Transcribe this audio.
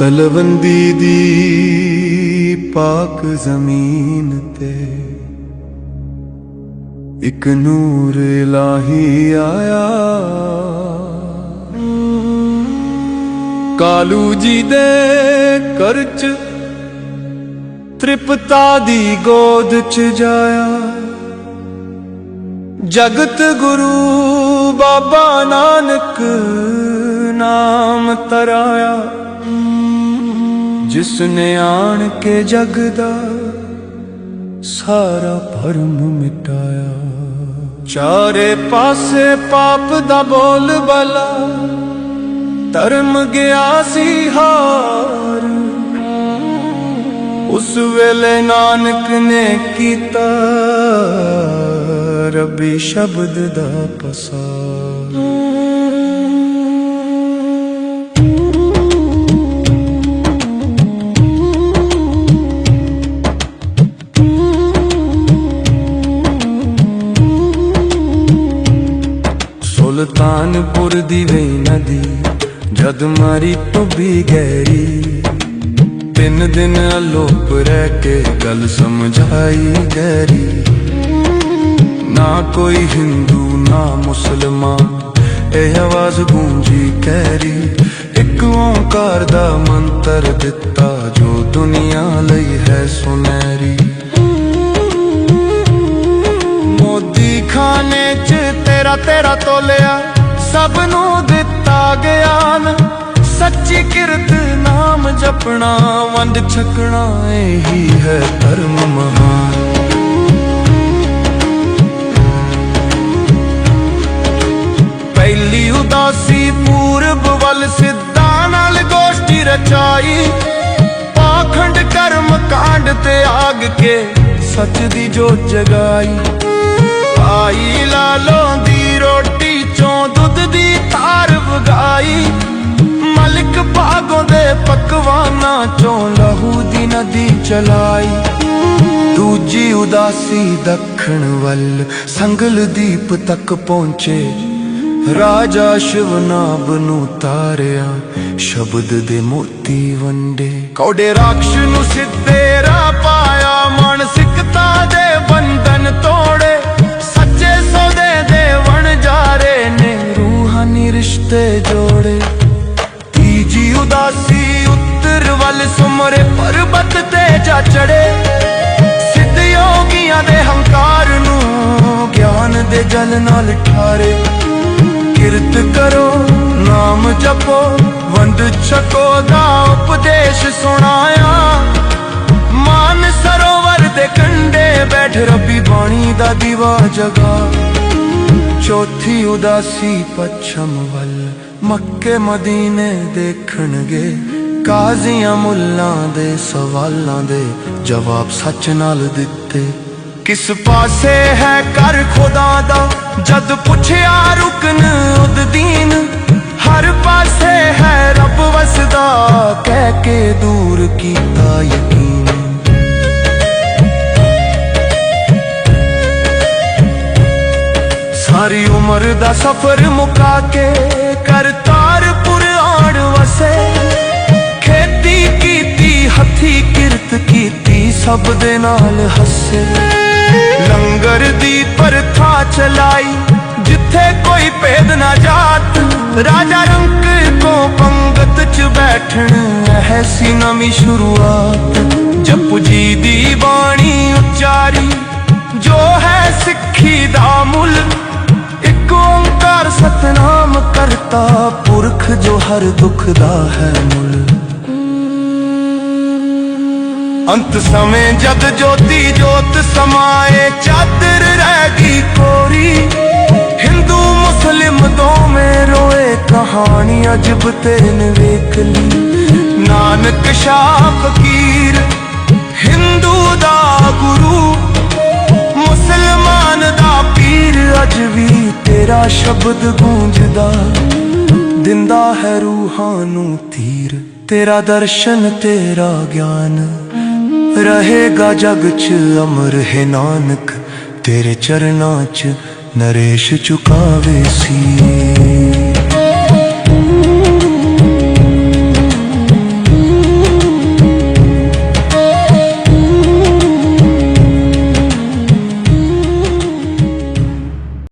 ਤਲਵੰਦੀ ਦੀ ਪਾਕ ਜ਼ਮੀਨ ਤੇ ਇੱਕ ਨੂਰ ਇਲਾਹੀ ਆਇਆ। ਕਾਲੂ ਜੀ ਦੇ ਘਰ ਚ ਤ੍ਰਿਪਤਾ ਦੀ ਗੋਦ ਚ ਜਾਇਆ। ਜਗਤ ਗੁਰੂ ਬਾਬਾ ਨਾਨਕ ਨਾਮ ਤਰਾਇਆ। ਜਿਸ ਨੇ ਆਣ ਕੇ ਜਗ ਦਾ ਸਾਰਾ ਭਰਮ ਮਿਟਾਇਆ। ਚਾਰੇ ਪਾਸੇ ਪਾਪ ਦਾ ਬੋਲ ਬਲਾ, ਧਰਮ ਗਿਆ ਸੀ ਹਾਰ। ਉਸ ਵੇਲੇ ਨਾਨਕ ਨੇ ਕੀਤਾ ਰੱਬੀ ਸ਼ਬਦ ਦਾ ਪਸਾਰ। ਸੁਲਤਾਨਪੁਰ ਦੀ ਵੇ ਨਦੀ, ਜਦ ਮਾਰੀ ਟੁੱਬੀ ਗੈਰੀ ਤਿੰਨ ਦਿਨ ਅਲੋਪ ਰਹਿ ਕੇ ਗੱਲ ਸਮਝਾਈ ਗਹਿਰੀ। ਨਾ ਕੋਈ ਹਿੰਦੂ, ਨਾ ਮੁਸਲਮਾਨ, ਇਹ ਆਵਾਜ਼ ਗੂੰਜੀ ਕਹਿਰੀ ਇੱਕ ਓੰਕਾਰ ਦਾ ਮੰਤਰ ਦਿੱਤਾ ਜੋ ਦੁਨੀਆ ਲਈ ਹੈ ਸੁਨਹਿਰੀ। ਮੋਦੀ ਖਾਨੇ ਚ ਤੇਰਾ ਤੇਰਾ ਤੋਲਿਆ, ਸਭ ਨੂੰ ਦਿੱਤਾ ਗਿਆਨ। ਸੱਚੀ ਕਿਰਤ ਨਾਮ ਜਪਣਾ, ਵੰਡ ਛਕਣਾ ਇਹੀ ਹੈ ਧਰਮ ਮਹਾਨ। ਪਹਿਲੀ ਉਦਾਸੀ ਪੂਰਬ ਵੱਲ ਸਿੱਧਾਂ ਨਾਲ ਗੋਸ਼ਟੀ ਰਚਾਈ। ਪਾਖੰਡ ਕਰਮ ਕਾਂਡ ਤੇ ਆਗ ਕੇ ਸੱਚ ਦੀ ਜੋਤ ਜਗਾਈ। ਪਕਵਾਨਾਂ ਚੋਂ ਲਹੂ ਦੀ ਨਦੀ ਚਲਾਈ। ਦੂਜੀ ਉਦਾਸੀ ਦੱਖਣ ਵੱਲ ਸੰਗਲ ਦੀਪ ਤੱਕ ਪਹੁੰਚੇ। ਰਾਜਾ ਸ਼ਿਵਨਾਬ ਨੂੰ ਤਾਰਿਆ ਸ਼ਬਦ ਦੇ ਮੋਤੀ ਵੰਡੇ। ਕੌੜੇ ਰਾਖਸ਼ ਨੂੰ ਸਿੱਧੇ ਰਾਹ ਪਾਇਆ ਮਾਨਸਿਕਤਾ ਦੇ ਬੰਧਨ ਤੋੜੇ। ਸੱਚੇ ਸੌਦੇ ਦੇ ਵਣ ਜਾ ਵਣਜਾਰੇ ਨੇ ਰੂਹਾਨੀ ਰਿਸ਼ਤੇ ਤੇ ਚੜੇ। ਸਿੱਧ ਯੋਗੀਆਂ ਦੇ ਹੰਕਾਰ ਨੂੰ ਗਿਆਨ ਦੇ ਜਲ ਨਾਲ ਠਾਰੇ। ਕਿਰਤ ਕਰੋ, ਨਾਮ ਜਪੋ, ਵੰਡ ਛਕੋ ਦਾ ਉਪਦੇਸ਼ ਸੁਣਾਇਆ। ਮਾਨ ਸਰੋਵਰ ਦੇ ਕੰਢੇ ਬੈਠ ਰੱਬੀ ਬਾਣੀ ਦਾ ਦੀਵਾ ਜਗਾ। ਚੌਥੀ ਉਦਾਸੀ ਪੱਛਮ ਵੱਲ ਮੱਕੇ ਮਦੀਨੇ ਦੇਖਣਗੇ। ਕਾਜ਼ੀਆਂ ਮੁੱਲਾਂ ਦੇ ਸਵਾਲਾਂ ਦੇ ਜਵਾਬ ਸੱਚ ਨਾਲ ਦਿੱਤੇ। ਕਿਸ ਪਾਸੇ ਹੈ ਕਰ ਖੁਦਾ ਦਾ? ਜਦ ਪੁੱਛਿਆ ਰੁਕਨ ਉਦਦੀਨ, ਹਰ ਪਾਸੇ ਹੈ ਰੱਬ ਵਸਦਾ, ਕਹਿ ਕੇ ਦੂਰ ਕੀਤਾ ਯਕੀਨ। ਸਾਰੀ ਉਮਰ ਦਾ ਸਫ਼ਰ ਮੁਕਾ ਕੇ ਕਰਤਾਰਪੁਰ ਆਣ ਵਸੇ। ਹੱਥੀ ਕਿਰਤ ਕੀਤੀ ਸਭ ਦੇ ਨਾਲ ਹੱਸੇ। ਲੰਗਰ ਦੀ ਪ੍ਰਥਾ ਚਲਾਈ, ਜਿੱਥੇ ਕੋਈ ਭੇਦ ਨਾ ਜਾਤ। ਰਾਜਾ ਰੰਕ ਕੋ ਪੰਗਤ ਚ ਬੈਠਣ, ਇਹ ਨਵੀਂ ਸ਼ੁਰੂਆਤ। ਜਪੂ ਜੀ ਦੀ ਬਾਣੀ ਉਚਾਰੀ, ਜੋ ਹੈ ਸਿੱਖੀ ਦਾ ਮੁੱਲ। ਇੱਕ ਓੰਕਾਰ ਸਤਨਾਮ ਕਰਤਾ, ਪੁਰਖ ਜੋ ਹਰ ਦੁੱਖ ਦਾ ਹੈ ਮੁੱਲ। ਅੰਤ ਸਮੇਂ ਜਦ ਜੋਤੀ ਜੋਤ ਸਮਾਏ, ਚਾਦਰ ਰਹਿ ਗਈ ਕੋਰੀ। ਹਿੰਦੂ, ਮੁਸਲਿਮ ਦੋਵੇਂ ਰੋਏ ਕਹਾਣੀ ਅਜਬ ਤੈਨ ਵੇਖ ਲਈ। ਨਾਨਕ ਸ਼ਾਹ ਫਕੀਰ ਹਿੰਦੂ ਦਾ ਗੁਰੂ। ਮੁਸਲਮਾਨ ਦਾ ਪੀਰ, ਅਜ ਵੀ ਤੇਰਾ ਸ਼ਬਦ ਗੂੰਜਦਾ। ਦਿੰਦਾ ਹੈ ਰੂਹਾਂ ਨੂੰ ਤੀਰ, ਤੇਰਾ ਦਰਸ਼ਨ, ਤੇਰਾ ਗਿਆਨ। ਰਹੇਗਾ ਜਗ ਚ ਅਮਰ ਹੈ ਨਾਨਕ ਤੇਰੇ ਚਰਨਾਂ ਚ ਨਰੇਸ਼ ਚੁਕਾਵੇ ਸੀ।